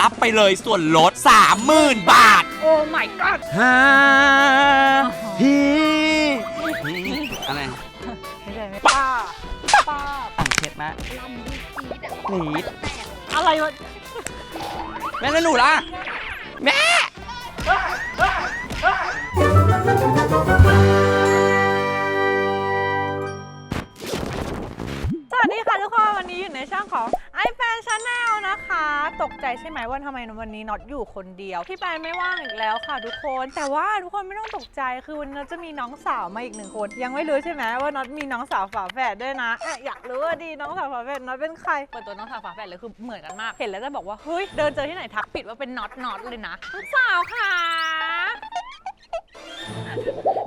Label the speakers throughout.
Speaker 1: รับไปเลยส่วนลด 30,000 บาท
Speaker 2: โอ้ my god
Speaker 1: ฮาฮีอะไร
Speaker 2: ไม่ใช่ไม่ป้าป้า
Speaker 1: อ่างเช็ดมะ
Speaker 2: ลำดีกีดอะ
Speaker 1: หนี
Speaker 2: อะไรวะ
Speaker 1: แม่แล้วหนูล่ะ แม่
Speaker 2: สวัสดีค่ะทุกคน วันนี้อยู่ในช่องของ i f a n Channel นะคะ ตกใจใช่ไหมว่าทำไมวันนี้น็อตอยู่คนเดียว พี่แปนไม่ว่างอีกแล้วค่ะทุกคน แต่ว่าทุกคนไม่ต้องตกใจคือวันนี้น็อตจะมีน้องสาวมาอีกหนึ่งคน ยังไม่รู้ใช่ไหมว่าน็อตมีน้องสาวฝาแฝดด้วยนะเอ๊ะอยากรู้ว่าดีน้องสาวฝาแฝดน็อตเป็นใครเปิดตัวน้องสาวฝาแฝดเลยคือเหมือนกันมาก เห็นแล้วจะบอกว่าเฮ้ยเดินเจอที่ไหนทักปิดว่าเป็นน็อตน็อตเลยนะน้องสาวค่ะ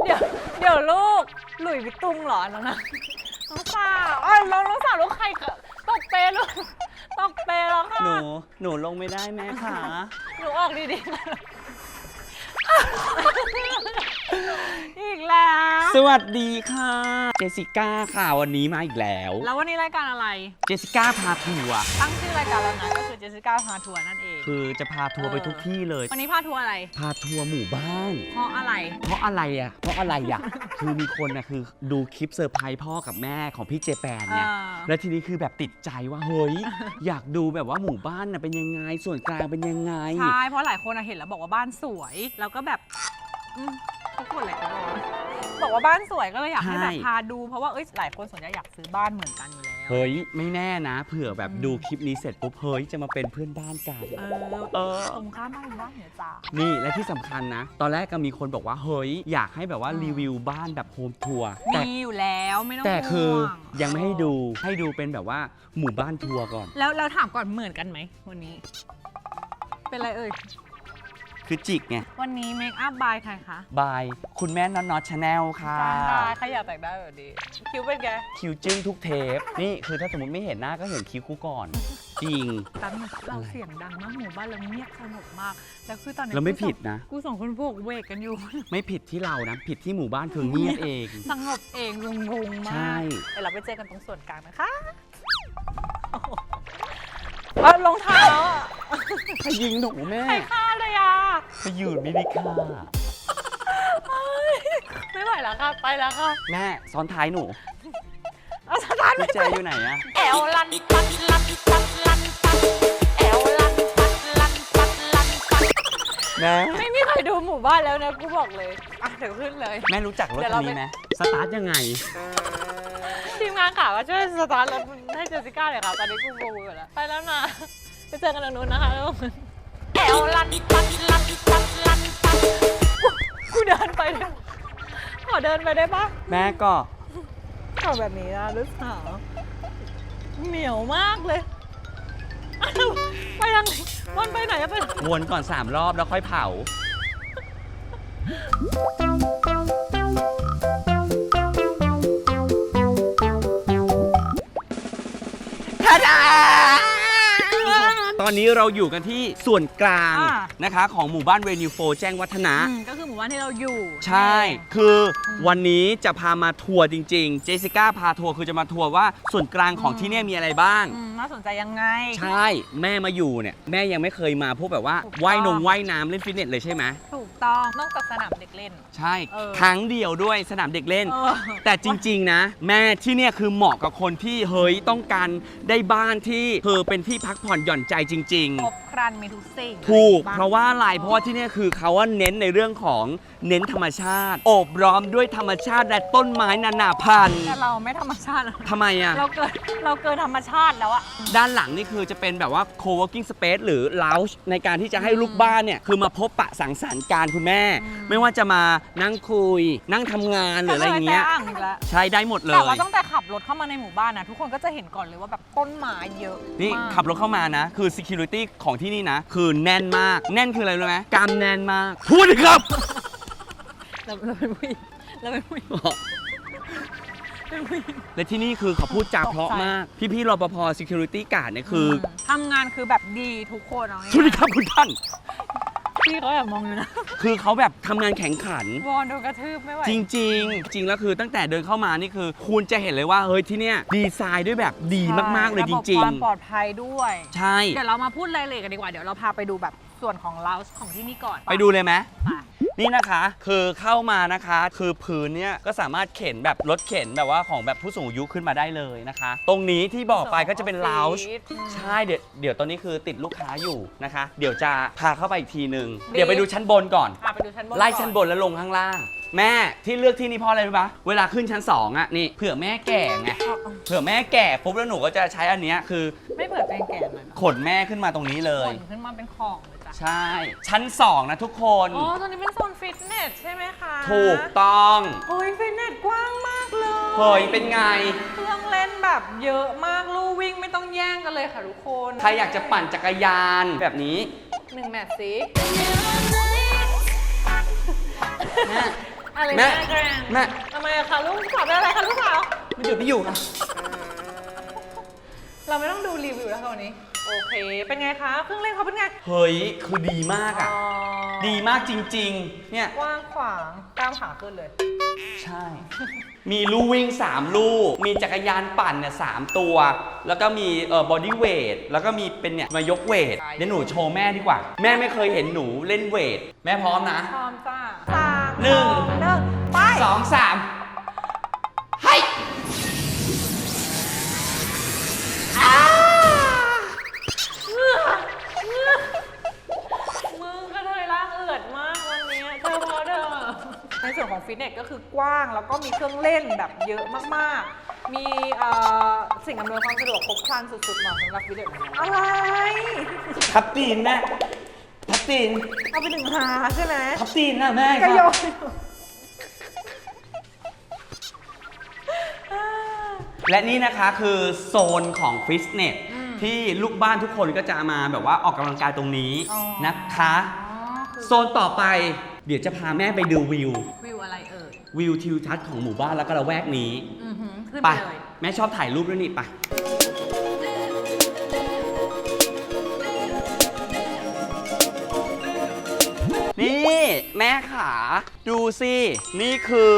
Speaker 2: เดี๋ยวเดี๋ยวลูกหลุยวิตตุงเหรอน้องนะน้องสาวเอ้ยน้องน้องสาวลูกใครคะตกเปรลูก ตกเปรแล้วค่ะ
Speaker 1: หนู หนูลงไม่ได้แม่ค่ะ
Speaker 2: หนูออกดีๆนะ อีกแล้ว
Speaker 1: สวัสดีค่ะ เจสสิก้าค่ะวันนี้มาอีกแล้ว
Speaker 2: แล้ววันนี้รายการอะไร
Speaker 1: เจสสิก้าพาทัวร์
Speaker 2: ตั้งชื่อรายการแล้วนะก็คือเจสสิก้าพาทัวร์นั่นเอง
Speaker 1: คือจะพาทัวร์ไปทุกที่เลย
Speaker 2: วันนี้พาทัวร์อะไร
Speaker 1: พาทัวร์หมู่บ้าน
Speaker 2: เพราะอะไร
Speaker 1: เพราะอะไรอะ เพราะอะไรอะ คือมีคนนะคือดูคลิปเซอร์ไพรส์พ่อกับแม่ของพี่เจแปนเนี่ย
Speaker 2: อ่า
Speaker 1: แล้วทีนี้คือแบบติดใจว่าเฮ้ยอยากดูแบบว่าหมู่บ้านน่ะเป็นยังไง ส่วนกลางเป็นยังไง
Speaker 2: ใช่ เพราะหลายคนอะเห็นแล้วบอกว่าบ้านสวย แล้วก็แบบอืม เขาพูดอะไรกันวะบอกว่าบ้านสวยก็เลยอยากให้แบบ
Speaker 1: ใช่
Speaker 2: พาดูเพราะว่าเอ้ยหลายคนสนใจอยากซื้อบ้านเหมือนกันอยู่แล้ว
Speaker 1: เฮ้ย ไม่แน่นะ เผื่อแบบ
Speaker 2: อืม
Speaker 1: ดูคลิปนี้เสร็จปุ๊บเฮ้ยจะมาเป็นเพื่อนบ้านกัน
Speaker 2: เอ
Speaker 1: เอ
Speaker 2: อ
Speaker 1: อ
Speaker 2: ตรงข้ามบ้านบ้านเหนือจ้า
Speaker 1: นี่และที่สำคัญนะ ตอนแรกก็มีคนบอกว่าเฮ้ยอยากให้แบบว่า
Speaker 2: อืม
Speaker 1: รีวิวบ้านแบบโฮมทัวร์แต่
Speaker 2: มีอยู่แล้วไม่ต้อง
Speaker 1: แต่คือ
Speaker 2: ห่ว
Speaker 1: ยังไม่ให้ดูให้ดูเป็นแบบว่าหมู่บ้านทัวร์ก่อน
Speaker 2: แล้วเราถามก่อนเหมือนกันไหมวันนี้ เป็นไรเอ่ย
Speaker 1: คือจิกไง
Speaker 2: วันนี้เมคอัพบายใครคะ
Speaker 1: บาย คุณแม่นอนนอตชาแนลค่ะ
Speaker 2: จ้างได้ใครอยากแต่งได้แบบนี้ คิ้วเป็นไง
Speaker 1: คิวจึ้งทุกเทป นี่คือถ้าสมมติไม่เห็นหน้าก็เห็นคิ้วกูก่อน จริง
Speaker 2: ตั้งเราเสียงดังมากหมู่บ้านเราเงียบสงบมาก แล้วคือตอนนี้
Speaker 1: เราไม่
Speaker 2: กูสอง
Speaker 1: ผิดนะ
Speaker 2: กูสองคนพวกเวกกันอยู่
Speaker 1: ไม่ผิดที่เรานะ ผิดที่หมู่บ้านคือเงียบเอง
Speaker 2: สงบเองงงงๆ
Speaker 1: ใช่
Speaker 2: มากเดี๋ยวเราไปเจอกันตรงส่วนกลางนะคะ เอารองเท้าอะ
Speaker 1: ใครยิงหนูแม่
Speaker 2: ใครฆ่าเลยอะ
Speaker 1: ไปยืนมินิค่า
Speaker 2: ไม่ไหวแล้วค่ะ ไปแล้วค่ะ
Speaker 1: แม่ซ้อนท้ายหนู
Speaker 2: เอาสตาร์ท
Speaker 1: กุ
Speaker 2: ไม่
Speaker 1: ญแจอยู่ไหนอะ
Speaker 2: แอวลันปัดลันปัดลันปัดแอวลันปัดลันปัดลันปัด
Speaker 1: แม่
Speaker 2: ไม่มีใครดูหมู่บ้านแล้วนะกูบอกเลย อะเดี๋ยวขึ้นเลย
Speaker 1: แม่รู้จักรถ
Speaker 2: เดี๋ยว
Speaker 1: คั
Speaker 2: เรา
Speaker 1: น
Speaker 2: ไป
Speaker 1: นี้ไหมสตาร์ทยังไง
Speaker 2: ทีมงานข่าวว่าช่วยสตาร์ทรถให้เจสสิก้าเลยค่ะ ตอนนี้กูงงอยู่แล้วไปแล้วนะ ไปเจอกันตรงนู้นนะคะทุกคนแอวลันปัดลันปัดลันปัดกูเดินไปได้ขอเดินไปได้ปะ
Speaker 1: แม่ก็
Speaker 2: ขอแบบนี้นะลูกสาวเหนียวมากเลยอ้าวไปทางไหนมันไปไหนอะไปไหน
Speaker 1: วนก่อน 3 รอบแล้วค่อยเผาทา ตอนนี้เราอยู่กันที่ส่วนกลาง
Speaker 2: อ่า
Speaker 1: นะคะของหมู่บ้านเวนิวโฟแจ้งวัฒนะ
Speaker 2: อืมก็คือหมู่บ้านที่เราอยู่
Speaker 1: ใช่ คืออวันนี้จะพามาทัวร์จริง ๆ เจสสิก้าพาทัวร์คือจะมาทัวร์ว่าส่วนกลางของที่เนี่ยมีอะไรบ้าง
Speaker 2: อืมน่าสนใจยังไง
Speaker 1: ใช่ แม่มาอยู่เนี่ย แม่ยังไม่เคยมาพวกแบบว่า
Speaker 2: ถูกต้อง
Speaker 1: ว่ายนงว่ายน้ำเล่นฟิตเนสเลยใช่ไหม
Speaker 2: ถูกต้องนอกจากสนามเด็กเล่น
Speaker 1: ใช่
Speaker 2: เออ
Speaker 1: ครั้งเดียวด้วยสนามเด็กเล่น
Speaker 2: เออ
Speaker 1: แต่จริง ๆ นะ แม่ที่เนี่ยคือเหมาะกับคนที่เฮ้ยต้องการได้บ้านที่คือเป็นที่พักผ่อนหย่อนใจจริง
Speaker 2: ครบ รันมีทุกสิ่ง
Speaker 1: ๆถูก
Speaker 2: อไบ้ง
Speaker 1: เพราะว่าอะไรเพราะว่าที่เนี่ยคือเขาว่าเน้นในเรื่องของเน้นธรรมชาติโอบล้อมด้วยธรรมชาติและต้นไม้นานาพันธุ์
Speaker 2: แต่เราไม่ธรรมชาติแล้ว
Speaker 1: ทำไมอะ
Speaker 2: เราเกินเราเกินธรรมชาติแล้วอะ
Speaker 1: ด้านหลังนี่คือจะเป็นแบบว่า co-working space หรือ lounge ในการที่จะให้ลูกบ้านเนี่ยคือมาพบปะสังสรรค์การคุณแม่
Speaker 2: อืม
Speaker 1: ไม่ว่าจะมานั่งคุย นั่งทำงานหรืออะไรอย่างเงี้ย
Speaker 2: แต่คแต่างอีกแล้ว
Speaker 1: ใช้ได้หมดเล
Speaker 2: แต่ว่าย ตั้งแต่ขับรถเข้ามาในหมู่บ้านนะทุกคนก็จะเห็นก่อนเลยว่าแบบต้นไม้เยอะ
Speaker 1: นี่
Speaker 2: มาก
Speaker 1: ขับรถเข้ามานะ คือ security ของที่นี่นะ คือแน่นมาก แน่นคืออะไรรู้ไหมกำแน่นมากพูดดิครับ
Speaker 2: เราเราเป็นผู้หญิงเราเป็นผู้หญิงเป็นผู้หญิง
Speaker 1: และที่นี่คือเขาพูดจาเพราะ
Speaker 2: ตกใจ
Speaker 1: มาก พี่ๆรปภ security guard เนี่ยคืออ
Speaker 2: ทำงานคือแบบดีทุกคนเอาง่ายๆ
Speaker 1: สวัสดีครับคุณท่าน
Speaker 2: พี่เขาแอบมองอยู่นะ
Speaker 1: คือเขาแบบทำงานแข่งขัน
Speaker 2: วอนโดนกระทืบไม่ไหว
Speaker 1: จริงจริง ๆ จริงแล้วคือตั้งแต่เดินเข้ามานี่คือ คุณจะเห็นเลยว่าเฮ้ยที่เนี่ยดีไซน์ด้วยแบบดีมากๆเลยจะ
Speaker 2: บบ
Speaker 1: ริง
Speaker 2: ความปลอดภัยด้วย
Speaker 1: ๆ ใช่
Speaker 2: เดี๋ยวเรามาพูดรายละเอียดกันดีกว่า เดี๋ยวเราพาไปดูแบบ ส่วนของเราของที่นี่ก่อน
Speaker 1: ไปดูเลยไหม
Speaker 2: ไป
Speaker 1: นี่นะคะคือเข้ามานะคะ คือพื้นเนี่ยก็สามารถเข็นแบบรถเข็นแบบว่าของแบบผู้สูงอายุขึ้นมาได้เลยนะคะ ตรงนี้ที่บอกไปก็จะเป็นลาวช์
Speaker 2: อืม
Speaker 1: ใช่เดี๋ยวเดี๋ยวตอนนี้คือติดลูกค้าอยู่นะคะ เดี๋ยวจะพาเข้าไปอีกทีหนึ่งเดี๋ยวไปดูชั้นบนก่อน
Speaker 2: พาไปดูชั้นบน
Speaker 1: ไล่
Speaker 2: ก่อ
Speaker 1: ชั้นบนแล้วลงข้างล่าง แม่ที่เลือกที่นี่เพราะอะไรรู้ปะเวลาขึ้นชั้น2อะนี่เผื่อแม่แก่ไง
Speaker 2: อ๋ออ๋อ
Speaker 1: เผื่อแม่แก่ปุ๊บแล้วหนูก็จะใช้อันเนี้ยคือ
Speaker 2: ไม่เปิดเป็นแก่หน่อยนะ
Speaker 1: ขนแม่ขึ้นมาตรงนี้เลย
Speaker 2: ขนขึ้นมาเป็นของเลยจ้ะ
Speaker 1: ใช่ ชั้น 2 นะทุกคน
Speaker 2: อ๋อตรงนี้เป็นโซนฟิตเนสใช่ไหมคะ
Speaker 1: ถูกต้อง
Speaker 2: โอ้ยฟิตเนสกว้างมากเลย
Speaker 1: เฮ้ยเป็นไง
Speaker 2: เครื่องเล่นแบบเยอะมากลู่วิ่งไม่ต้องแย่งกันเลยค่ะทุกคน
Speaker 1: ใครอยากจะปั่นจักรยานแบบนี้
Speaker 2: หนึ่งแมตช์สิ
Speaker 1: แม่
Speaker 2: อะไร
Speaker 1: แม่
Speaker 2: แม่แกรน
Speaker 1: แม่
Speaker 2: ทำไมอะคะลูกสาวเป็นอะไรคะลูกสาว
Speaker 1: ไม่หยุดไม่อยู่นะ
Speaker 2: เราไม่ต้องดูรีวิวแล้วค่ะวันนี้ โอเค เป็นไงคะเครื่องเล่นเขาเป็นไง
Speaker 1: เฮ้ย คือดีมากอะ
Speaker 2: อ๋อ
Speaker 1: ดีมากจริง ๆ เนี่ย
Speaker 2: กว้างขวางกล้ามขาขึ้นเลย
Speaker 1: ใช่ มีลู่วิ่ง 3 ลู่ มีจักรยานปั่นเนี่ยสามตัว แล้วก็มีเอ่อบอดี้เวท แล้วก็มีเป็นเนี่ยมายกเวท เดี๋ยวหนูโชว์แม่ดีกว่า แม่ไม่เคยเห็นหนูเล่นเวท แม่พร้อมนะ
Speaker 2: พร้อมจ้าสาม
Speaker 1: หนึ่ง
Speaker 2: สอหนึ่งไป
Speaker 1: สองสาม
Speaker 2: ของฟิตเนสก็คือกว้าง แล้วก็มีเครื่องเล่นแบบเยอะมากๆ มีเอ่อสิ่งอำนวยความสะดวกครบครันสุดๆเหมาะสำหรับฟิตเนสอะไร
Speaker 1: ทับตีนแม่ทับตีน
Speaker 2: เอาไปหนึ่งหาใช่ไหม
Speaker 1: ทับตีนนะแม่
Speaker 2: ก็โย
Speaker 1: ครับ
Speaker 2: น
Speaker 1: และนี่นะคะคือโซนของฟิตเนส
Speaker 2: อืม
Speaker 1: ที่ลูกบ้านทุกคนก็จะมาแบบว่าออกกำลังกายตรงนี้
Speaker 2: อ๋อ
Speaker 1: นะคะ
Speaker 2: อ๋อคือ
Speaker 1: โซนต่อไป เดี๋ยวจะพาแม่ไปดูวิว
Speaker 2: วิวอะไรเอ่ย
Speaker 1: วิวทิวทัศน์ของหมู่บ้านแล้วก็ละแวกนี้
Speaker 2: อือหือขึ้น
Speaker 1: ไป
Speaker 2: ไปเลย
Speaker 1: แม่ชอบถ่ายรูปด้วยนี่ไปนี่แม่ขาดูสิ นี่คือ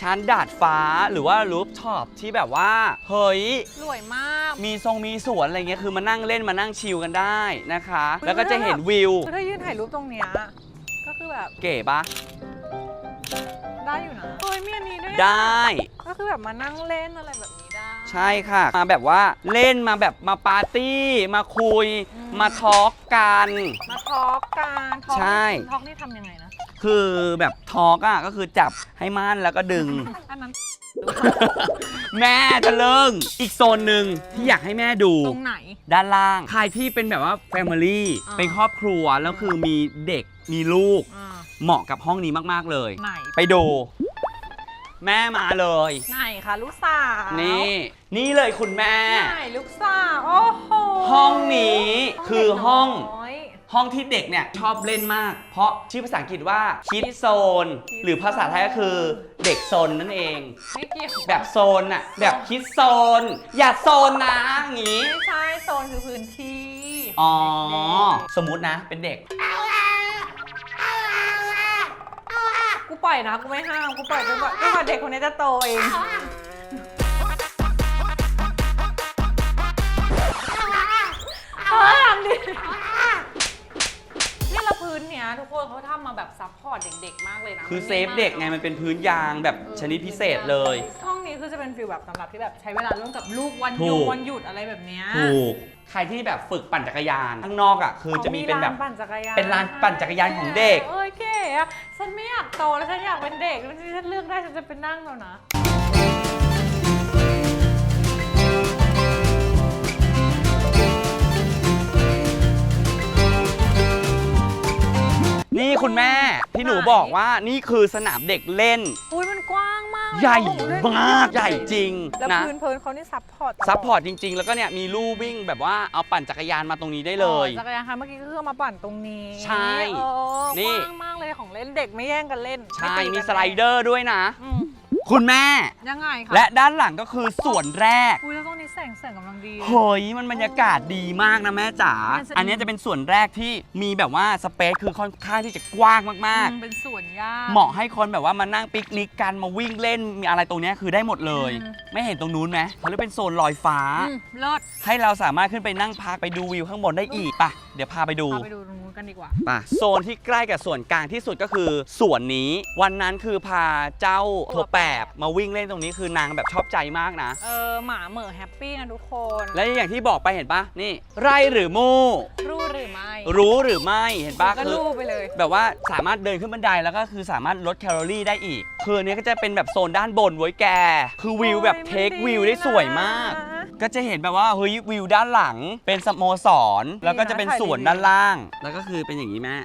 Speaker 1: ชั้นดาดฟ้าหรือว่ารูฟท็อปที่แบบว่า เฮ้ย
Speaker 2: สวยมาก
Speaker 1: มีทรงมีสวนอะไรเงี้ยคือมานั่งเล่นมานั่งชิลกันได้นะคะ แล้วก็จะเห็นวิว
Speaker 2: คือถ้ายืนถ่ายรูปตรงเนี้ยก็ คือแบบ
Speaker 1: เก๋ปะ
Speaker 2: ได้อยู่นะเฮ้ยมีอันนี้ด้วยอะ
Speaker 1: ได้
Speaker 2: ก็คือแบบมานั่งเล่นอะไรแบบนี้ได้
Speaker 1: ใช่ค่ะ มาแบบว่าเล่นมาแบบมาปาร์ตี้ มาคุย
Speaker 2: อืม
Speaker 1: มาทอล์กกัน
Speaker 2: มาทอล์กกันทอล์ก
Speaker 1: ใช่
Speaker 2: ทอล์กนี่ทำยังไงนะ
Speaker 1: คือแบบทอล์กอะก็คือจับให้มั่นแล้วก็ดึง
Speaker 2: อันนั้น
Speaker 1: แม่จะเลิงอีกโซนหนึ่งที่อยากให้แม่ดู
Speaker 2: ตรงไหน
Speaker 1: ด้านล่าง ใครที่เป็นแบบว่าแฟมิลี่
Speaker 2: อ่า
Speaker 1: เป็นครอบครัว แล้วคือมีเด็ก มีลูก
Speaker 2: อ่า
Speaker 1: เหมาะกับห้องนี้มากๆเลย
Speaker 2: ไหน
Speaker 1: ไปดู แม่มาเลย
Speaker 2: ไหนคะลูกสาว
Speaker 1: นี่ นี่เลยคุณแม่
Speaker 2: ไหนลูกสาวโอ้โห
Speaker 1: ห้องนี้คือห้อง
Speaker 2: เด็กน้ย
Speaker 1: ห้องที่เด็กเนี่ยชอบเล่นมาก เพราะชื่อภาษาอังกฤษว่าคิดโซนหรือภาษาไทยก็คือเด็กโซนนั่นเอง
Speaker 2: ไม่เกี่ยว
Speaker 1: แบบโซนอะแบบคิดโซน อย่าโซนนะอย่างงี้
Speaker 2: ไม่ใช่โซนคือพื้นที่
Speaker 1: อ๋อ
Speaker 2: เด็ก
Speaker 1: สมมุตินะเป็นเด็ก
Speaker 2: กูปล่อยนะ กูไม่ห้าม กูปล่อยจนกว่าจนกว่าเด็กคนนี้จะโตเองเฮ้ยทำดิเนี่ยละ พื้นเนี้ยทุกคนเขาทำมาแบบซัพพอร์ตเด็กๆ มากเลยนะ
Speaker 1: คือ
Speaker 2: มัน
Speaker 1: เซฟเด็กไงมันเป็นพื้นยางแบบชนิดพิเศษเลย
Speaker 2: ห้องนี้คือจะเป็นฟิลแบบสำหรับที่แบบใช้เวลาร่วมกับลูกวัน
Speaker 1: ถู
Speaker 2: หยุด
Speaker 1: ก
Speaker 2: วันหยุดอะไรแบบเนี้ย
Speaker 1: ถูกใครที่แบบฝึกปั่นจักรยานข้างนอกอะคือจะมีเป็นแบบ
Speaker 2: ขาปั่นจักรยาน
Speaker 1: เป็นลานปั่นจักรยานของเด็ก
Speaker 2: เอ้ยเก๋อะฉันไม่อยากโตแล้วฉันอยากเป็นเด็กแล้วฉันเลือกได้ฉันจะเป็นนั่งแล้วนะ
Speaker 1: นี่คุณแม่ที่หนูบอกว่านี่คือสนามเด็กเล่น
Speaker 2: อุ้ยมันกว้างมากเลย
Speaker 1: ใหญ่
Speaker 2: โอ้โเล่น
Speaker 1: มากใหญ่จริง
Speaker 2: แล้ว
Speaker 1: นะ
Speaker 2: พื้นเพลินเขานี่ซัพพอร์ตตลด
Speaker 1: ซัพพอร์ตจริง ๆ แล้วก็เนี่ยมีลู่วิ่งแบบว่าเอาปั่นจักรยานมาตรงนี้ได้เลย
Speaker 2: อ๋อจักรยานคันเมื่อกี้ก็คือเอามาปั่นตรงนี้
Speaker 1: ใช่
Speaker 2: เออ
Speaker 1: นี่
Speaker 2: กว้างมากเลยของเล่นเด็กไม่แย่งกันเล่น
Speaker 1: ใช่
Speaker 2: ไตี
Speaker 1: มี
Speaker 2: กัน
Speaker 1: สไลเดอร์ด้วยนะ
Speaker 2: อืม
Speaker 1: คุณแม่
Speaker 2: ยังไงคะ
Speaker 1: และด้านหลังก็คือส่วนแรก
Speaker 2: อุ้ยแล้วตรงนี้แสงแสงกำลังดี
Speaker 1: เฮ้ยมันบรรยากาศดีมากนะแม่จ๋า
Speaker 2: มันจะ
Speaker 1: อันนี้จะเป็นส่วนแรกที่มีแบบว่าสเปซคือค่อนข้างที่จะกว้างมาก
Speaker 2: อืมเป็นสวนหญ้า
Speaker 1: ๆ เหมาะให้คนแบบว่ามานั่งปิกนิกกันมาวิ่งเล่นมีอะไรตรงเนี้ยคือได้หมดเลย
Speaker 2: อืม
Speaker 1: ไม่เห็นตรงนู้นไหมเขาเรียกเป็นโซนลอยฟ้า
Speaker 2: อืมเลิศ
Speaker 1: ให้เราสามารถขึ้นไปนั่งพักไปดูวิวข้างบนได้อีกปะเดี๋ยวพาไปดู
Speaker 2: พาไปดูตรงนู้นกันดีกว่า
Speaker 1: ป่ะโซนที่ใกล้กับส่วนกลางที่สุดก็คือส่วนนี้ วันนั้นคือพาเจ้าถั่วแปบมาวิ่งเล่นตรงนี้คือนางแบบชอบใจมากนะ
Speaker 2: เออหมาเหม่อแฮปปี้กันทุกคน
Speaker 1: และอย่างที่บอกไปเห็นปะนี่ ไรหรือมู่
Speaker 2: รู้หรือไม่
Speaker 1: รู้หรือไม่เห็นปะ
Speaker 2: ก็
Speaker 1: คือ
Speaker 2: รู้ไปเลย
Speaker 1: แบบว่าสามารถเดินขึ้นบันไดแล้วก็คือสามารถลดแคลอรี่ได้อีก คืออันนี้ก็จะเป็นแบบโซนด้านบนไว้ยแก คือวิวแบบเทควิวได้สวยมาก ก็จะเห็นแบบว่าเฮ้ยวิวด้านหลังเป็นสโมสรแล้วก็จะเป็นสวนด้านล่าง แล้วก็คือเป็นอย่างนี้แม่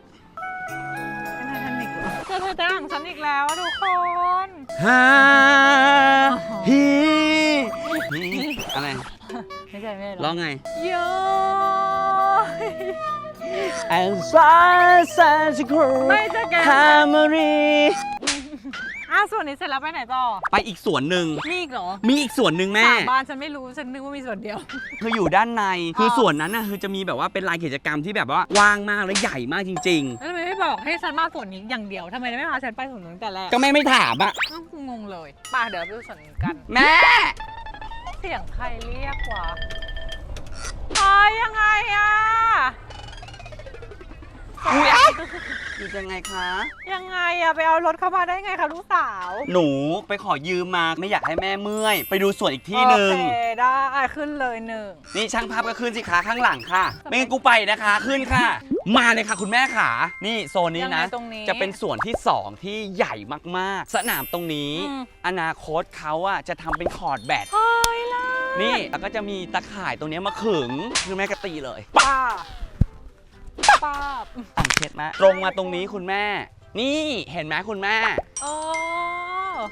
Speaker 2: เหรอเจอไททานิกของฉันอีกแล้วทุกคน
Speaker 1: ฮ่าฮีฮีอะไร
Speaker 2: ไม่ใช่ไม่ใช่
Speaker 1: ร้องไง
Speaker 2: โย
Speaker 1: And sunset cool
Speaker 2: ไม่ใช่แก
Speaker 1: Harmony
Speaker 2: อะส่วนนี้เสร็จแล้วไปไหนต่อ
Speaker 1: ไปอีกสวนหนึ่ง
Speaker 2: มีอีกเหรอ
Speaker 1: มีอีกสวนหนึ่งแม่
Speaker 2: สามบ้านฉันไม่รู้ฉันนึกว่ามีส่วนเดียว
Speaker 1: คืออยู่ด้านใน คือ
Speaker 2: อ
Speaker 1: ส่วนนั้นน่ะคือจะมีแบบว่าเป็นลานกิจกรรมที่แบบว่ากว้างมากและใหญ่มากจริง
Speaker 2: แล้วทำไมไม่บอกให้ฉันมาส่วนนี้อย่างเดียวทำไมไม่พาฉันไปส่วนนู้นแต่แรก
Speaker 1: ๆ ก็แม่ไม่ถามอะ
Speaker 2: อ้าวกูงงเลยป่ะเดี๋ยวไปดูส่วนนี้กัน
Speaker 1: แม่
Speaker 2: เสียงใครเรียกวะเฮ้ยยังไงอะ
Speaker 1: อุ้ยอะอยู่ยังไงคะ
Speaker 2: ยังไงอะไปเอารถเข้ามาได้ไงคะลูกสาว
Speaker 1: หนูไปขอยืมมาไม่อยากให้แม่เมื่อย ไปดูสวนอีกที่หนึ่ง
Speaker 2: โอเคได้ขึ้นเลยหนึ่ง
Speaker 1: นี่ช่างภาพก็ขึ้นสิขาข้างหลังค่ะ ไม่งั้นกูไปนะคะ ขึ้นค่ะ มาเลยค่ะคุณแม่ขา นี่โซนนี้
Speaker 2: ยังไง
Speaker 1: นะ
Speaker 2: ตรงนี้
Speaker 1: จะเป็นส่วนที่ 2 ที่ใหญ่มากๆ สนามตรงนี้
Speaker 2: อืม
Speaker 1: อนาคตเขาอะจะทำเป็นคอร์ดแบด
Speaker 2: เฮ้ยล่ะ
Speaker 1: นี่แล้วก็จะมีตะข่ายตรงเนี้ยมาขึงคือแม่ก็ตีเลย
Speaker 2: ป้า ป้าบ
Speaker 1: อ่างเช็ดนะ ตรงมาตรงนี้คุณแม่ นี่เห็นไหมคุณแม่
Speaker 2: โอ้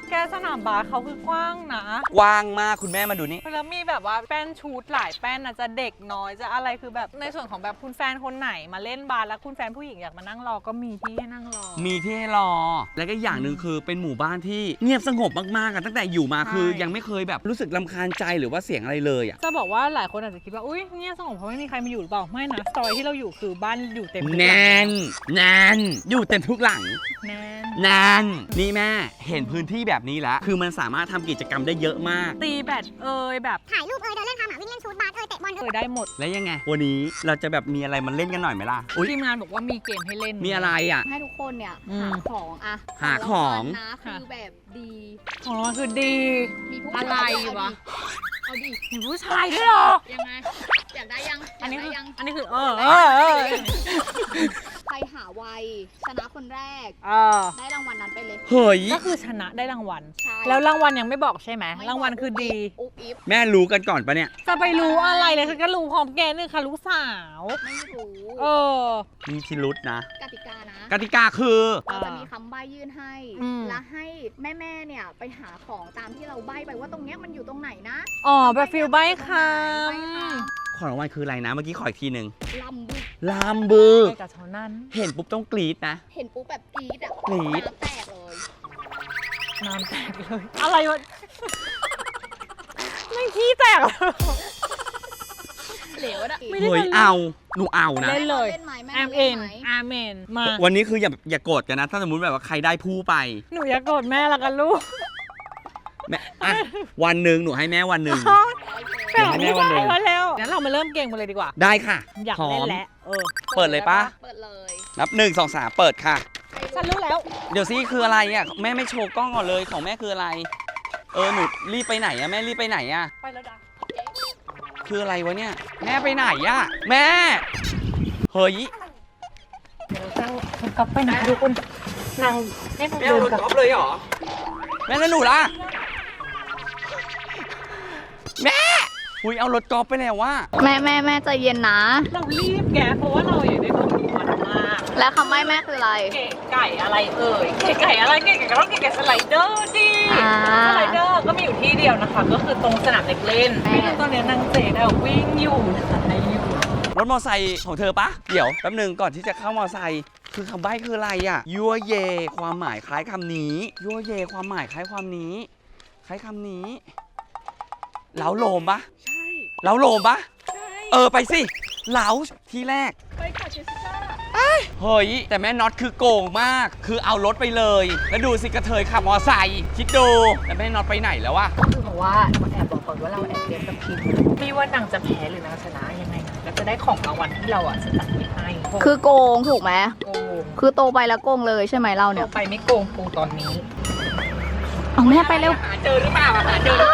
Speaker 2: แกสนามบาสเขาคือกว้างนะ
Speaker 1: กว้างมากคุณแม่มาดูนี่
Speaker 2: แล้วมีแบบว่าแป้นชูดหลายแป้นนะจะเด็กน้อยจะอะไรคือแบบในส่วนของแบบคุณแฟนคนไหนมาเล่นบาสแล้วคุณแฟนผู้หญิงอยากมานั่งรอก็มีที่ให้นั่งรอ
Speaker 1: มีที่ให้รอ แล้วก็อย่างหนึ่งคือเป็นหมู่บ้านที่เงียบสงบมากๆอะตั้งแต่อยู่มา
Speaker 2: ใช่
Speaker 1: คือยังไม่เคยแบบรู้สึกลำคาญใจหรือว่าเสียงอะไรเลยอะ
Speaker 2: จะบอกว่าหลายคนอาจจะคิดว่าอุ้ยเงียบสงบเพราะไม่มีใครมาอยู่หรือเปล่าไม่นะสตอรี่ที่เราอยู่คือบ้านอยู่เต็มทุกห
Speaker 1: แน
Speaker 2: ลัง
Speaker 1: นแนนอยู่เต็มทุกหลัง
Speaker 2: แน่น
Speaker 1: แนนนี่แม่เห็นพื้นที่แบบนี้แล้วคือมันสามารถทำกิจกรรมได้เยอะมาก
Speaker 2: ตีแบดเอยแบบ
Speaker 3: ถ่ายรูปเอยเดินเล่นพาหมาวิ่งเล่นชูตบาสเอยเตะบอล
Speaker 2: เอ
Speaker 3: เอย
Speaker 2: ยได้หมด
Speaker 1: แล้วยังไง วันนี้เราจะแบบมีอะไรมาเล่นกันหน่อยไหมล่ะอุ้ย
Speaker 2: ทีมงานบอกว่ามีเกมให้เล่น
Speaker 1: มีอะไรอะ
Speaker 3: ให้ทุกคนเนี่ย
Speaker 2: อืม
Speaker 3: หาของอะ
Speaker 1: หาของ
Speaker 3: รางวัลนะคือแบบดี
Speaker 2: ของมันคือดี
Speaker 3: มีผู้
Speaker 2: อะไร
Speaker 3: ชายด้วย
Speaker 2: วะ
Speaker 3: เอาดิ
Speaker 2: มีผู้ชายด้วยเหรอ
Speaker 3: เอาดิยังไงอยากได้ยัง
Speaker 2: อันนี้
Speaker 3: ยาก
Speaker 2: คือ
Speaker 3: ได้ยัง
Speaker 2: อันนี้คือเออเออเออ
Speaker 3: ใค รหาไวชนะคนแรก
Speaker 2: เออ
Speaker 3: ได้รางวัลนั้นไปเลย
Speaker 1: เฮ้ย
Speaker 2: ก็คือชนะได้รางวัล
Speaker 3: ใช่
Speaker 2: แล้วรางวัลยังไม่บอกใช่ไหม
Speaker 3: ไม่
Speaker 2: รางวัลคือดี
Speaker 3: อุ๊บอิ๊บ
Speaker 1: แม่รู้กันก่อนปะเนี่ย
Speaker 2: จะไปรู้อะไรเลยฉันก็รู้พร้อมแกนี่ค่ะลูกสาว
Speaker 3: ไม่รู้
Speaker 2: เออ
Speaker 1: มีพิรุษนะ
Speaker 3: กติกานะ
Speaker 1: กติกาคือ
Speaker 3: เราจะมีคำใบ้ยื่นให้
Speaker 2: อืม
Speaker 3: และให้แม่ๆ เนี่ยไปหาของตามที่เราใบ้ไปว่าตรงเนี้ยมันอยู่ตรงไหนนะ
Speaker 2: อ๋อแบบฟิลใบ้ค
Speaker 3: ใบ้คำ
Speaker 1: ของรางวัลคืออะไรนะ เมื่อกี้ขออีกทีหนึ่งำ
Speaker 3: ลำบึก
Speaker 1: ลามบึก
Speaker 2: ไปกับเท่านั้น
Speaker 1: เห็นปุ๊บต้องกรี๊ดนะ
Speaker 3: เห็นปุ๊บแบบกรี๊ดอะ
Speaker 1: กรี๊ด
Speaker 3: น้ำแตกเลย
Speaker 2: น้ำแตกเลย อะไรวะ ไม่ขี้แตกเหรอ
Speaker 3: เหลวอะ
Speaker 2: ไม่ได้
Speaker 1: เฮ้ย
Speaker 2: จะเล่น
Speaker 1: เอา หนูเอานะ
Speaker 2: เล่นเลย
Speaker 3: เล่นไหมแม่
Speaker 2: แอม
Speaker 3: เล่
Speaker 2: เอ็
Speaker 3: น
Speaker 2: น
Speaker 3: ไหม
Speaker 2: อาเมน มา
Speaker 1: วันนี้คืออย่าอย่าโกรธกันนะ ถ้าสมมติแบบว่าใครได้ผู้ไป
Speaker 2: หนูอย่าโกรธแม่ละกันลูก
Speaker 1: แม่อะวันหนึ่งหนูให้แม่วันหนึ่ง
Speaker 2: แม่
Speaker 1: ให้แม่วันหนึ่ง
Speaker 2: มาแล้ว งั้นเรามาเริ่มเกมกันเลยดีกว่า
Speaker 1: ได้ค่ะ
Speaker 2: อยาก
Speaker 1: พร้
Speaker 2: เล่
Speaker 1: อนม
Speaker 2: แล้วเออ
Speaker 1: เปิดเลยปะ
Speaker 3: เปิดเลย
Speaker 1: นับหนึ่งสองสามเปิดค่ะ
Speaker 2: ฉันรู้แล้ว
Speaker 1: เดี๋ยวซิคืออะไรอะ แม่ไม่โชว์กล้องก่อนเลย ของแม่คืออะไร เออ หนูรีบไปไหนอะ แม่รีบไปไหนอะ
Speaker 2: ไปแล้วดา
Speaker 1: คืออะไรวะเนี่ย แม่ไปไหนอะ แม่ เฮ้ย
Speaker 2: เดี๋ยวเราจะกลับไปไหนทุกคนนางให้นาง
Speaker 1: แม่
Speaker 2: เดิ
Speaker 1: เอา
Speaker 2: น
Speaker 1: รถ
Speaker 2: กลับ
Speaker 1: กอล์ฟเลยเหรอแม่แล้วหนูล่ะ แม่ อุ้ยเอารถกอล์ฟไปแล้วว่า
Speaker 3: แม่แม่แม่ใจเย็นนะ
Speaker 2: เรารีบแกเพราะว่าเราอยากได้ข้อมูลมันมาก
Speaker 3: และคำใบ้แม่คืออะไร
Speaker 2: เก๋ไก่อะไรเอ่ยเก๋ไก่อะไรเก๋ไก่ก็ต้องเก๋ไก่สไลเดอร์ดิ
Speaker 3: อ่า
Speaker 2: สไลเดอร์ก็มีอยู่ที่เดียวนะคะ ก็คือตรงสนามเด็กเล่น
Speaker 3: แม่
Speaker 2: ไม่รู้ตอนนี้นางเจดอะวิ่งอยู่นะคะอยู่
Speaker 1: รถมอไซค์ของเธอปะ เดี๋ยวแป๊บหนึงก่อนที่จะเข้ามอไซค์คือคำใบ้คืออะไรอะยัวเย ความหมายคล้ายคำนี้ ยัวเย ความหมายคล้ายความนี้ คล้ายคำนี้เหลาโลมปะ
Speaker 2: ใช่
Speaker 1: เล้าโลมปะเออไปสิเล้าที่แรก
Speaker 2: ไปค่ะเจสสิก้า
Speaker 1: เฮ้ย แต่แม่น็อตคือโกงมาก คือเอารถไปเลย แล้วดูสิกระเทยขับมอไซค์คิดดูแล้วแม่น็อตไปไหนแล้ววะ
Speaker 2: ก็คือบอกว่ามาแอบบอกก่อนว่าเราแอบเลี้ยงกับพิมพี่ว่านางจะแพ้หรือนางชนะยังไงนะแล้วจะได้ของรางวัลที่เราอะจะตัดไว้ให้
Speaker 3: คือโกงถูกไหม
Speaker 2: โกง
Speaker 3: คือโตไปแล้วโกงเลยใช่ไหมเราเนี่ย
Speaker 2: เราไปไม่โกงปูตอนนี้
Speaker 3: เอาแม่ไปเร็ว
Speaker 2: หาเจอหรือเปล่าหาเจอหรือเป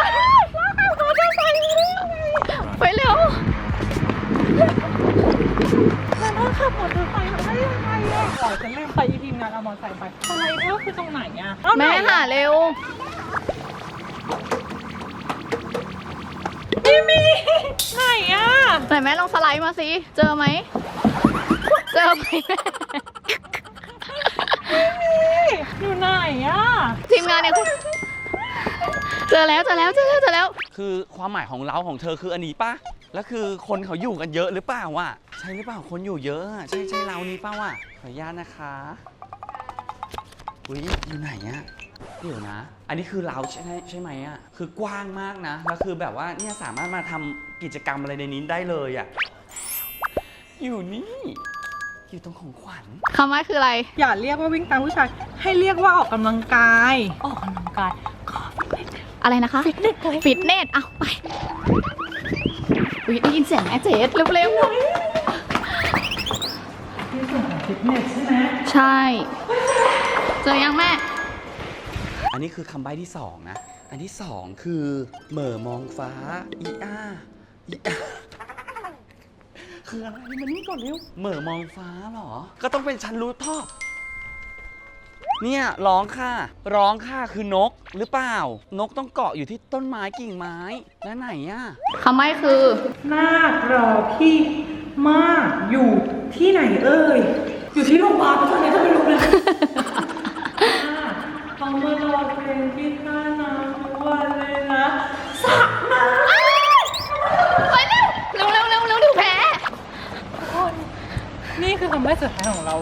Speaker 2: ล่า
Speaker 3: ไปเร็ว
Speaker 2: แล้วน้องขับมอเตอร์ไซค์มาได้ยังไงอะอ๋อฉันลืมไปอีทีมงานเอามอเตอร์ไซค์ไปอะไรเออคือตรงไหนอะ
Speaker 3: แม่หาเร็ว
Speaker 2: ไม่มีไหนอะ
Speaker 3: ไหนแม่ลองสไลด์มาสิ เจอไหม เจอไหม
Speaker 2: อยู่ไหนอะ
Speaker 3: ทีมงานเนี่ยคุณเจอแล้วเจอแล้วเจอแล้วเจอแล้ว
Speaker 1: คือความหมายของเราของเธอคืออันนี้ปะแล้วคือคนเขาอยู่กันเยอะหรือเปล่าวะใช่หรือเปล่าคนอยู่เยอะอะใช่ใช่เรานี้เปล่าวะขออนุญาตนะคะอุ้ยอยู่ไหนอะเดี๋ยวนะ อันนี้คือเราใช่ไหมใช่ไหมอะคือกว้างมากนะแล้วคือแบบว่าเนี่ยสามารถมาทำกิจกรรมอะไรในนี้ได้เลยอะอยู่นี่อยู่ตรงของขวัญ
Speaker 3: คำว่าคืออะไร
Speaker 2: อย่าเรียกว่าวิ่งตามผู้ชาย ให้เรียกว่าออกกำลังกาย ออกกำลังกาย
Speaker 3: อะไรนะคะ ฟิตเนสฟิตเนสเอาไปอุ๊ยได้ยินเสียงแม่เจสเร็ว
Speaker 2: ที่ส่วนของฟิตเนสใช่ไหม
Speaker 3: ๆใช่ เจอยังแม่
Speaker 1: อันนี้คือคำใบ้ที่สองนะ อันที่สองคือเหม่อมองฟ้า อีอาอีอาคืออะไรมันนี่ก่อนเร็วเหม่อมองฟ้าเหรอ ก็ต้องเป็นฉันรู้ทอบ เนี่ยร้องค่ะ ร้องค่ะคือนกหรือเปล่า นกต้องเกาะอยู่ที่ต้นไม้กิ่งไม้แล้วไหนอะ
Speaker 3: คำใบ้คือ
Speaker 2: นาครอพี่มากอยู่ที่ไหนเอ่ย อยู่ที่โรงพยาบาลตอนนี้จะไม่รู้เลยเขามารอเพลงที่ท่าน้ำทุกวันเลยนะสระน้
Speaker 3: ไปเร็วเร็วเร็วเร็วเร็วเดี๋ยวแพ้ำ
Speaker 2: นี่คือคำใบ้สุดท้ายของเรา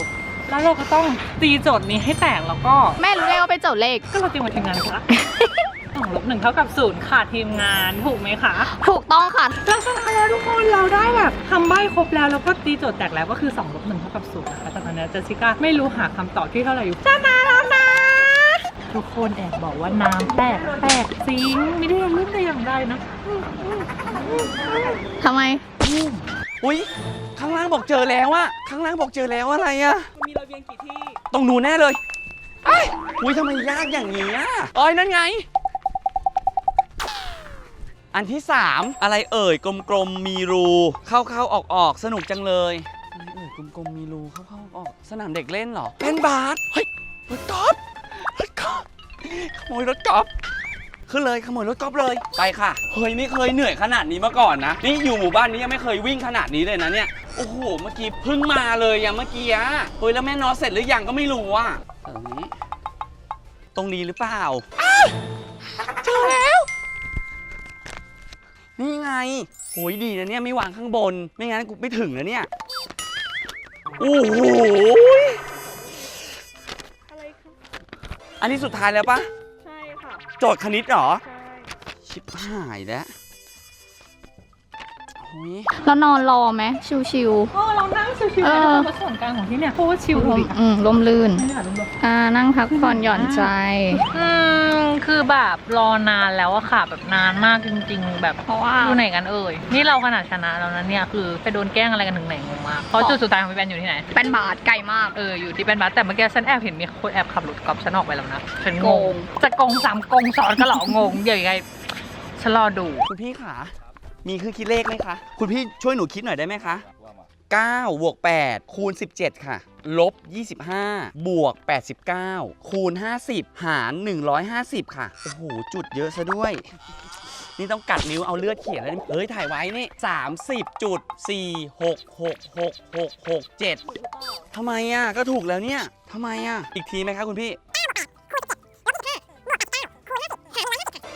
Speaker 2: แล้วเราก็ต้องตีโจทย์นี้ให้แตกแล้วก็
Speaker 3: แม่รู้ได้ว่าเป็นโจทย์เลข
Speaker 2: ก็เราเตรียมมาทีมงานค่ะสองลบหนึ่งเท่ากับศูนย์ค่ะทีมงานถูกไหมคะ
Speaker 3: ถูกต้องค่ะ
Speaker 2: แล้วสุดท้ายแล้วทุกคนเราได้แบบทำใบ้ครบแล้วแล้วก็ตีโจทย์แตกแล้วก็คือ2ลบหนึ่งเท่ากับศูนย์นะคะแต่ตอนนี้เจสสิก้าไม่รู้หาคำตอบที่เท่าไหร่อยู่ชนะแล้วนะทุกคนแอบบอกว่าน้ำแตกแตกจริงไม่ได้รู้แต่อย่างใดนะ
Speaker 3: ทำไม
Speaker 1: อุ้ย ข้างล่างบอกเจอแล้วอะข้างล่างบอกเจอแล้วอะไรอะ
Speaker 2: มันมีระเบียงกี่ที่
Speaker 1: ตรงหนูนแน่เลยเอ้ยอุ้ยทำไมยากอย่างนี้อะอ้อยนั่นไง อันที่ 3 อะไรเอ่ย กลมๆมีรู เข้าๆออกๆสนุกจังเลยอะไรเอ่ยกลมๆมีรูเข้าๆออกๆสนามเด็กเล่นเหรอเป็นบาสเฮ้ยรถกอล์ฟรถกอล์ฟขโมยรถกอล์ฟ ขึ้นเลยขโมยรถกอล์ฟเลย ไปค่ะ เฮ้ยไม่เคยเหนื่อยขนาดนี้มาก่อนนะ นี่อยู่หมู่บ้านนี้ยังไม่เคยวิ่งขนาดนี้เลยนะเนี่ย โอ้โห เมื่อกี้เพิ่งมาเลยอะเมื่อกี้อะเฮ้ยแล้วแม่นอนเสร็จหรือยังก็ไม่รู้อะตรงนี้ตรงนี้หรือเปล่าอ้าวเจอแล้ว นี่ไงโหยดีนะเนี่ยไม่วางข้างบน ไม่งั้นกูไม่ถึงนะเนี่ย โอ้โห
Speaker 2: อะไรคะ
Speaker 1: อันนี้สุดท้ายแล้วปะ
Speaker 2: ใช่ค่ะ
Speaker 1: โจทย์คณิตเหรอ
Speaker 2: ชิ
Speaker 1: บหายแล้ว
Speaker 3: แล้วนอนรอไหมชิว
Speaker 2: โอ้เรานั่งชิวๆ
Speaker 3: เอ
Speaker 2: ใน
Speaker 3: อ
Speaker 2: ส่วนกลางของที่เนี่ยโคตรชิล
Speaker 3: ๆ
Speaker 2: ดู
Speaker 3: ลม
Speaker 2: ดิ
Speaker 3: อืมลมลื่น
Speaker 2: ไม่ได้หรอลุงบอก
Speaker 3: อ่านั่งพักผ่อนหย่อนใจ
Speaker 4: อืมคือแบบรอนานแล้วอะค่ะแบบนานมากจริง ๆ แบบ
Speaker 3: เพราะว่า
Speaker 4: อยู่ไหนกันเอ่ยนี่เราขนาดชนะแล้วนะเนี่ยคือไปโดนแกล้งอะไรกันถึงไหนงงมากเพราะจุดสุดท้ายของพี่แบนอยู่ที่ไหน
Speaker 3: เป็นบาทไกลมาก
Speaker 4: เอออยู่ที่เป็นบัสแต่เมื่อกี้ฉันแอบเห็นมีคนแอบขับรถกอล์ฟฉันออกไปแล้วนะฉันง
Speaker 3: โก
Speaker 4: ง
Speaker 3: ง
Speaker 4: จะโกงสามโกงซ้อนก็เหรองงเดี๋ยวยังไงฉันรอดู
Speaker 1: คุณพี่ขา มีเครื่องคิดเลขไหมคะ คุณพี่ช่วยหนูคิดหน่อยได้ไหมคะ9บวก8คูณ 17 ค่ะ ลบ 25 บวก 89 คูณ 50 หาร 150 ค่ะ โอ้โห จุดเยอะซะด้วย นี่ต้องกัดนิ้วเอาเลือดเขียนแล้วเฮ้ย ถ่ายไว้นี่ 30จุด4 6 6 6 6 6 7ทำไมอะ ก็ถูกแล้วเนี่ยทำไมอะ อีกทีไหมคะคุณพี่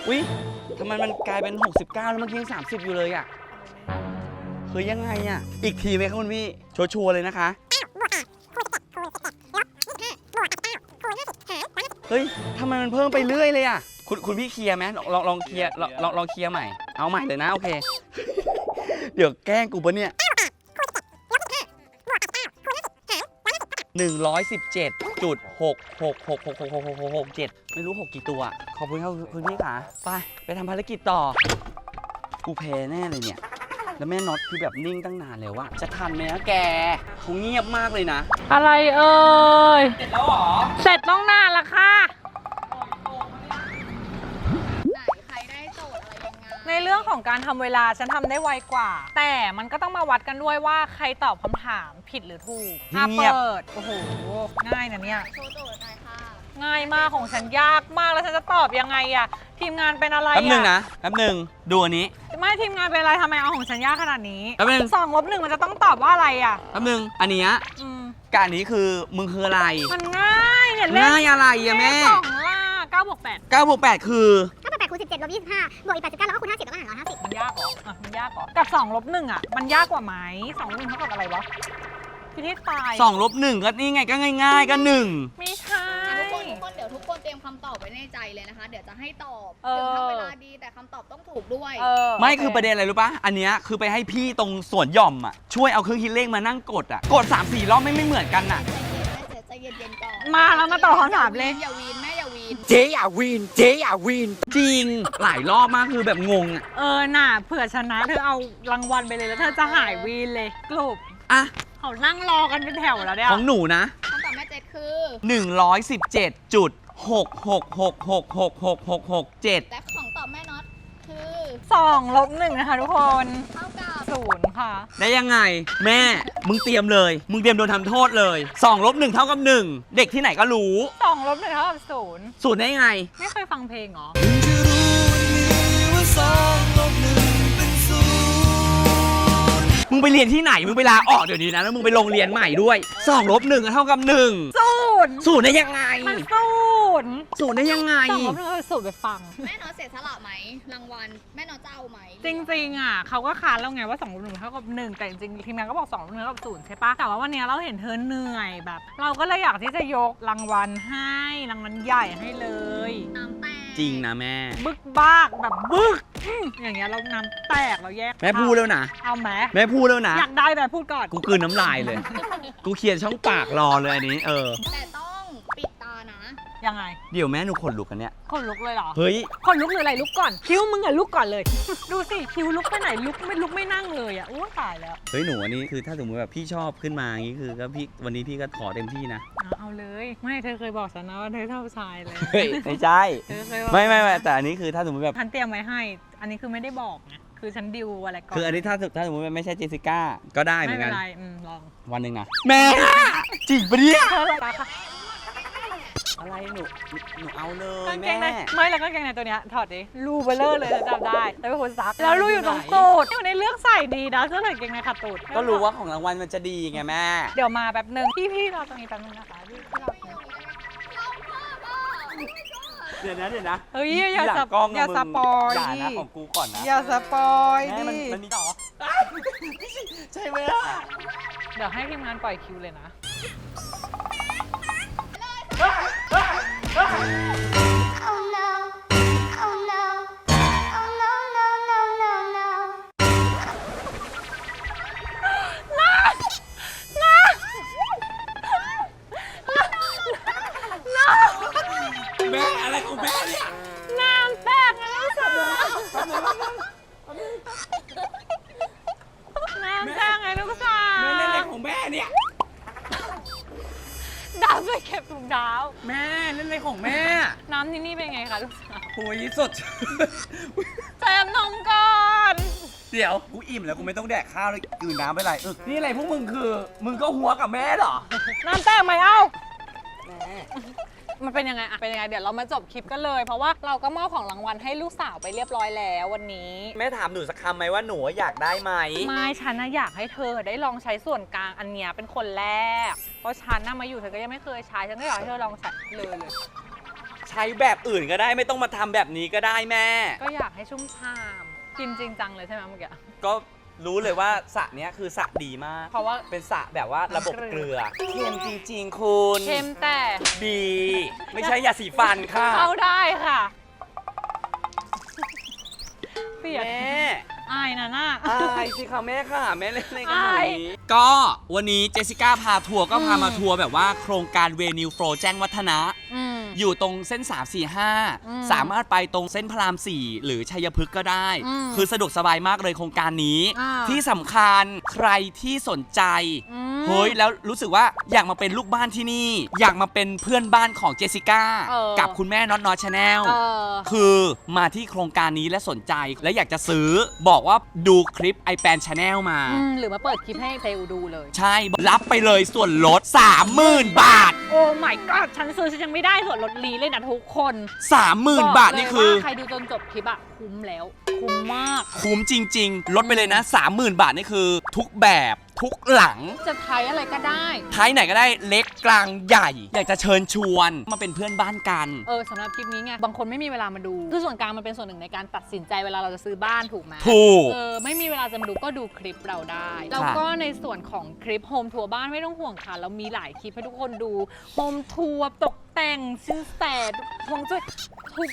Speaker 1: อุ๊ยทำไมมันกลายเป็น 69 แล้วเมื่อกี้ยัง30 อยู่เลยอะเฮ้ยยังไงอะ อีกทีไหมครับคุณพี่ ชัวร์ๆเลยนะคะ เฮ้ยทำไมมันเพิ่มไปเรื่อยเลยอะ คุณคุณพี่เคลียร์ไหมลองลองลองเคลียร์ลองลองลองเคลียร์ใหม่ เอาใหม่เลยนะ โอเค เดี๋ยวแกล้งกูปะเนี่ย 117.66666667 ไม่รู้ 6 กี่ตัว ขอบคุณครับคุณพี่ค่ะ ไป ไปทำภารกิจต่อ กูแพ้แน่เลยเนี่ย แล้วแม่น็อตคือแบบนิ่งตั้งนานเลยว่าจะทันไหมนะแกคงเงียบมากเลยนะ
Speaker 4: อะไรเอ่ย
Speaker 1: เสร็จแล้วหรอ
Speaker 4: เสร็จต้องนานละค่ะ
Speaker 3: ใน
Speaker 2: เรื่องของการทำเวลาฉันทำได้ไวกว่า แต่มันก็ต้องมาวัดกันด้วยว่าใครตอบคำถามผิดหรือถูกอะ
Speaker 1: เงียบ
Speaker 2: เปิด โอ้โห ง่ายนะเนี่ย
Speaker 3: โชว์โจทย์หน่อยค่ะ
Speaker 2: ง่ายมากของฉันยากมากแล้วฉันจะตอบยังไงอะทีมงานเป็นอะไร
Speaker 1: แป๊บหนึง
Speaker 2: อะ
Speaker 1: นะแป๊บหนึงดูอันนี้
Speaker 2: ไม่ทีมงานเป็นอะไรทำไมเอาของฉันยากขนาดนี้
Speaker 1: แป๊บนึง
Speaker 2: สองลบหนึ่งมันจะต้องตอบว่าอะไรอะ
Speaker 1: แป๊บหนึง อันเนี้ย
Speaker 2: อืม
Speaker 1: กบอันนี้คือมึงคืออะไร
Speaker 2: มันง่ายเนี่ยเลข
Speaker 1: ง่ายอะไรอะแม่
Speaker 2: เลขสองล่าเก้าบวกแปด
Speaker 1: 9บวก8คือ
Speaker 5: ถ้าเป็นแปดคูณสิบเจ็ดลบยี่สิบห้าบวกอีกแปดสิบเก้าแล้วก็คูณห้าสิบแล้วก็หารร้อยห้าสิบ
Speaker 2: มันยากเหรออะมันยากเหรอกับสองลบหนึ่งอะมันยากกว่าไหมสองลบหนึ่งเท่ากับอะไรวะพี่ที่ตาย
Speaker 1: 2ลบ1ก็นี่ไงก็ง่าย ๆ ก็1
Speaker 2: ไม่ใช่
Speaker 3: ทุกคนทุกคนเดี๋ยวทุกคนเตรียมคำตอบไว้ในใจเลยนะคะ เดี๋ยวจะให้ตอบ
Speaker 2: เออ
Speaker 3: ถึงทำเวลาดีแต่คำตอบต้องถูกด้วย
Speaker 2: เออ
Speaker 1: ไม่
Speaker 2: โคื
Speaker 1: อประเด็นอะไรรู้ปะอันเนี้ยคือไปให้พี่ตรงสวนหย่อมอะ ช่วยเอาเครื่องคิดเลขมานั่งกดอะ กด3 4รอบไม่ไม่เหมือนกันอะ
Speaker 3: ใจเย็นแม่ใจเย็นๆก่อน
Speaker 2: มาแล้วมาตอบคำถามเลย
Speaker 3: อย่าวีนแม่อย่าวี น
Speaker 1: เจ๊อย่าวีนเจ๊อย่าวีนจริง หลายรอบมากคือแบบงงอะ
Speaker 2: เออน่ะเผื่อชนะเธอเอารางวัลไปเลยแล้วเธอจะหายวีนเลยกลุ่ม
Speaker 1: อะ
Speaker 2: เขานั่งรอกันเป็นแถวแล้วเนี่ย
Speaker 1: ของหนูนะ
Speaker 3: คำตอบแม่เจ็ดคือ
Speaker 1: 117จุด6 6 6 6 6 6 6 6 7
Speaker 3: และของตอบแม่น็อตคือ
Speaker 2: สองลบหนึ่งนะคะทุกคน
Speaker 3: เท่ากับ
Speaker 2: ศูนย์ค่ะ
Speaker 1: ได้ยังไง แม่ มึงเตรียมเลย มึงเตรียมโดนทำโทษเลย2ลบ1เท่ากับ 1 เด็กที่ไหนก็รู้
Speaker 2: สองลบหนึ่งเท่ากับศูนย์
Speaker 1: สูตรได้ไง
Speaker 2: ไม่เคยฟังเพลงเหรอ
Speaker 1: มึงไปเรียนที่ไหน มึงไปลาออกเดี๋ยวนี้นะ แล้วมึงไปลงเรียนใหม่ด้วย2ลบ1เท่ากับ1
Speaker 2: ศูนย์
Speaker 1: สูตรได้ยังไง
Speaker 2: มันศูนย์
Speaker 1: สูตรได้ยังไง
Speaker 2: สองลบหนึ่งคือศูนย์ไปฟัง
Speaker 3: แม่น็อตเสียสละไหมรางวัลแม่น็อตจะเอาไหม
Speaker 2: จริงๆอะเขาก็ค้านแล้วไงว่า2ลบหนึ่งเท่ากับหนึ่งแต่จริงๆทีมงานก็บอก2ลบหนึ่งเท่ากับศูนย์ใช่ปะแต่ว่าวันเนี้ยเราเห็นเธอเหนื่อยแบบ เราก็เลยอยากที่จะยกรางวัลให้รางวัลใหญ่ให้เลย
Speaker 3: น้ำแตก
Speaker 1: จริงนะแม่
Speaker 2: บึกบ้ากแบบบึก อื้ออย่างเงี้ยเราน้ำแตกเราแยก
Speaker 1: แม่พูดแล้วนะ
Speaker 2: เอาไหม
Speaker 1: แม่พูดแล้วนะ
Speaker 2: อยากได้แต่พูดก่อน
Speaker 1: กูกลืนน้ำลายเลย กูเขียนช่องปากรอเลยอันนี้ เออ
Speaker 3: แต่
Speaker 2: ยังไง
Speaker 1: เดี๋ยวแม่หนูขนลุกกันเนี่ย
Speaker 2: คนลุกเลยเหรอ
Speaker 1: เฮ้ย
Speaker 2: คนลุกหรืออะไรลุกก่อน คิ้วมึงอะลุกก่อนเลย ดูสิคิ้วลุกไปไหนลุกไม่ลุกไม่นั่งเลยอะอู้ตายแล้ว
Speaker 1: เฮ้ยหนูอันนี้คือถ้าสมมติแบบพี่ชอบขึ้นมาอย่างนี้คือก็พี่วันนี้พี่ก็ขอเต็มที่นะ
Speaker 2: เอาเอาเลยไม่เธอเคยบอกฉันนะว่าเธอชอบผู้ชายเลย
Speaker 1: เฮ้ยไม่ใช่
Speaker 2: เธอเคยบอก
Speaker 1: ไม่ไม่ไม่แต่อันนี้คือถ้าสมมติแบบ
Speaker 2: ฉันเตรียมไว้ให้ อันนี้คือไม่ได้บอกไงคือฉันดิวอะไรก่อน
Speaker 1: คืออันนี้ถ้าถ้าสมมติว่าไม่ใช่เจสสิก้าก็ได้เหมื
Speaker 2: ไม่
Speaker 1: อน
Speaker 2: เป็
Speaker 1: กัน
Speaker 2: นไรอืมลอง
Speaker 1: วันหนึ่งนะแม่จริงปะเนี่ย
Speaker 2: เธ อตาค่ะ
Speaker 1: อะไรหนูหนูเอาเล
Speaker 2: กายงเก
Speaker 1: แม่
Speaker 2: งในไม่แล้วก็กางเกงในตัวเนี้ยถอดดิรูเบลเลอร์เลยฉันจำได้ แต่เป็นคนซักแล้วรูอยู่ตรงตูดอยู่ในเลือกใส่ดีนะเสื้อใส่กางเกงในขัดตูด
Speaker 1: ก็รู้ว่าของรางวัลมันจะดีไงแม่
Speaker 2: เดี๋ยวมาแป๊บนึงพี่พี่รอตรงนี้แป๊บนึงนะคะพี่พี่รอตรงนี้
Speaker 1: เดี๋ยวนะเดี๋ยวนะ
Speaker 2: เฮ้ยอย่า
Speaker 1: หลัง
Speaker 2: สป
Speaker 1: กล้อง
Speaker 2: อย่า
Speaker 1: มึง
Speaker 2: สปอย
Speaker 1: อย่า
Speaker 2: ดิ
Speaker 1: นะของกูก่อนนะ
Speaker 2: อย่าสปอย
Speaker 1: แม่
Speaker 2: ดิ
Speaker 1: มันมันมีต่อใช่ไหมอะ
Speaker 2: เดี๋ยวให้ทีมงานปล่อยคิวเลยนะ
Speaker 5: Oh no Oh
Speaker 1: แม่อะไรของแม่เนี่ย
Speaker 2: น้ำแตกนะลูกสาวน้ำแตกไงลูกสาว
Speaker 1: แม่เล่นอะไรของแม่เนี่ยา
Speaker 2: วไปเก็บถุงเท้า
Speaker 1: แม่เล่นอะไรของแม่
Speaker 2: น้ำที่นี่เป็นไงคะลูกสาว
Speaker 1: โอ้ยสด
Speaker 2: แจมนมก่อน
Speaker 1: เดี๋ยวกูอิ่มแล้วกูไม่ต้องแดกข้าวเลยกลืนน้ำไปไรอึกนี่อะไรพวกมึงคือ มึงก็หัวกับแม่เหรอ
Speaker 2: น้ำแตกไหมเอ้ามั นเป็นยังไงอะเป็นยังไง เดี๋ยวเรามาจบคลิปกันเลย เพราะว่าเราก็มอบของรางวัลให้ลูกสาวไปเรียบร้อยแล้ววันนี้
Speaker 1: แม่ถามหนูสักคำไหมว่าหนูอยากได้ไหม
Speaker 2: ไม่ฉันนะอยากให้เธอได้ลองใช้ส่วนกลางอันเนี้ยเป็นคนแรก เพราะฉันน่ะมาอยู่เธอก็ยังไม่เคยใช้ ฉันก็อยากให้เธอลองใช้เลยเลย
Speaker 1: ใช้แบบอื่นก็ได้ไม่ต้องมาทำแบบนี้ก็ได้แม่
Speaker 2: ก็อยากให้ชุ่มชามกินจริงจังเลยใช่ไหมเมื่อกี้
Speaker 1: ก็ รู้เลยว่าสระเนี้ยคือสระดีมาก
Speaker 2: เพราะว่า
Speaker 1: เป็นสระแบบว่าระบบ
Speaker 2: เก
Speaker 1: เก
Speaker 2: ลื
Speaker 1: ลื
Speaker 2: อ
Speaker 1: อเค็มจริงๆคุณ
Speaker 2: เค็มแต่
Speaker 1: ดี ไม่ใช่ยาสีฟันค่ะ
Speaker 2: เข้าได้ค่ะ เปียก
Speaker 1: แม่
Speaker 2: อายนะน่ะ
Speaker 1: อายสิค่ะแม่ค่ะ แม่เล่นอะไรกัน
Speaker 2: อาย
Speaker 1: แบบนี้ ก็วันนี้เจสสิก้าพาทัวร์ก็พา
Speaker 2: อืม
Speaker 1: มาทัวร์แบบว่าโครงการเวนิวโฟแจ้งวัฒนะ
Speaker 2: อืม
Speaker 1: อยู่ตรงเส้น 3 4
Speaker 2: อืม
Speaker 1: 5 สามารถไปตรงเส้นพระราม 4 หรือชัยพฤกษ์ก็ได้
Speaker 2: อืม
Speaker 1: คือสะดวกสบายมากเลยโครงการนี้
Speaker 2: อ่า
Speaker 1: ที่สำคัญใครที่สนใจ
Speaker 2: อืม
Speaker 1: เฮ้ยแล้วรู้สึกว่าอยากมาเป็นลูกบ้านที่นี่ อยากมาเป็นเพื่อนบ้านของเจสสิก้า
Speaker 2: เออ
Speaker 1: กับคุณแม่น็อตน็อตชาแนล
Speaker 2: เออ
Speaker 1: คือมาที่โครงการนี้และสนใจและอยากจะซื้อบอกว่าดูคลิป i p a n Channel มา
Speaker 2: อืม หรือมาเปิดคลิปให้เซลดูเลย
Speaker 1: ใช่รับไปเลยส่วนลด 30,000 บาท
Speaker 2: โอ้ my god ฉันซื้อฉันยังไม่ได้ส่วนลดลีเลยนะทุกคน
Speaker 1: 30,000 บาทนี่คือ
Speaker 2: บกเลยว่าใครดูจนจบคลิปอะคุ้มแล้ว คุ้มมาก
Speaker 1: คุ้มจริง ๆ ลดไปเลยนะ 30,000 บาทนี่คือ ทุกแบบ ทุกหลัง
Speaker 2: จะไทยอะไรก็ได้
Speaker 1: ท้ายไหนก็ได้เล็กกลางใหญ่ อยากจะเชิญชวนมาเป็นเพื่อนบ้านกัน
Speaker 2: เออสำหรับคลิปนี้ไงบางคนไม่มีเวลามาดู คือส่วนกลางมันเป็นส่วนหนึ่งในการตัดสินใจเวลาเราจะซื้อบ้านถูกไหม
Speaker 1: ถูก
Speaker 2: เออไม่มีเวลาจะมาดูก็ดูคลิปเราได้ แล้วก็ในส่วนของคลิปโฮมทัวร์บ้านไม่ต้องห่วงค่ะเรามีหลายคลิปให้ทุกคนดูโฮมทัวร์ตกแต่งซื้อแต่ฮวงจุ้ย ทุก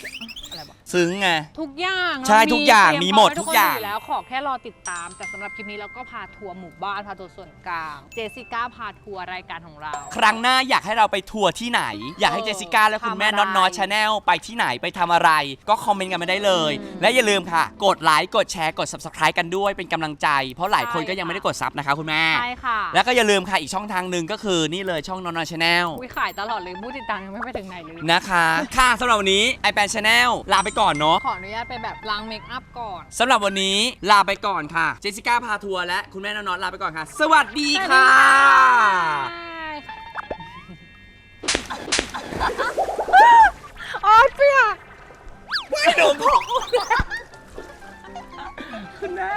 Speaker 2: อะไรวะ
Speaker 1: ซึ้งไง
Speaker 2: ทุกอย่าง
Speaker 1: ใช่
Speaker 2: เร
Speaker 1: ทุกอย่าง
Speaker 2: เตรี
Speaker 1: มีหมด
Speaker 2: พร้
Speaker 1: ทุกอย่าง
Speaker 2: ให้ทุคนแล้วขอแค่รอติดตามแต่สำหรับคลิปนี้เราก็พาทัวร์หมู่บ้านพาทัวร์ส่วนกลาง เจสสิก้าพาทัวร์รายการของเรา
Speaker 1: ครั้งหน้าอยากให้เราไปทัวร์ที่ไหน อยากให้
Speaker 2: เออ
Speaker 1: เจสสิก้าและคุณแม่
Speaker 2: ทำอะไร
Speaker 1: น็อตน็อตชาแนลไปที่ไหนไปทำอะไร ก็คอมเมนต์กันมาได้เลย
Speaker 2: อืม
Speaker 1: และอย่าลืมค่ะ กดไลค์กดแชร์กด subscribe กันด้วยเป็นกำลังใจ เพราะหลายคน
Speaker 2: ใช่
Speaker 1: ก็ยังไม่
Speaker 2: ค่ะ
Speaker 1: ได้กดซับนะคะคุณแม่
Speaker 2: ใช่ค่ะ
Speaker 1: แล้วก็อย่าลืมค่ะอีกช่องทางหนึ่งก็คือนี่เลยช่องน็อตน็อตชาแนล
Speaker 2: อุ้ยขายตลอดเลยผู้ติดตามยังไม่ไปถึงไหนเลย
Speaker 1: นะคะ ค่ะสำหรับวันนี้ไอแปนชาแนลลาไปก่อนเนาะ
Speaker 2: ขออนุญาตไปแบบล้างเมคอัพก่อน
Speaker 1: สำหรับวันนี้ลาไปก่อนค่ะ เจสสิก้าพาทัวร์และคุณแม่นอนอนลาไปก่อนค่ะ สวัสดี
Speaker 2: ค่ะ โอ๊
Speaker 1: ยเปี
Speaker 2: ยก
Speaker 1: ไม่หนูพอง
Speaker 2: คุณแม่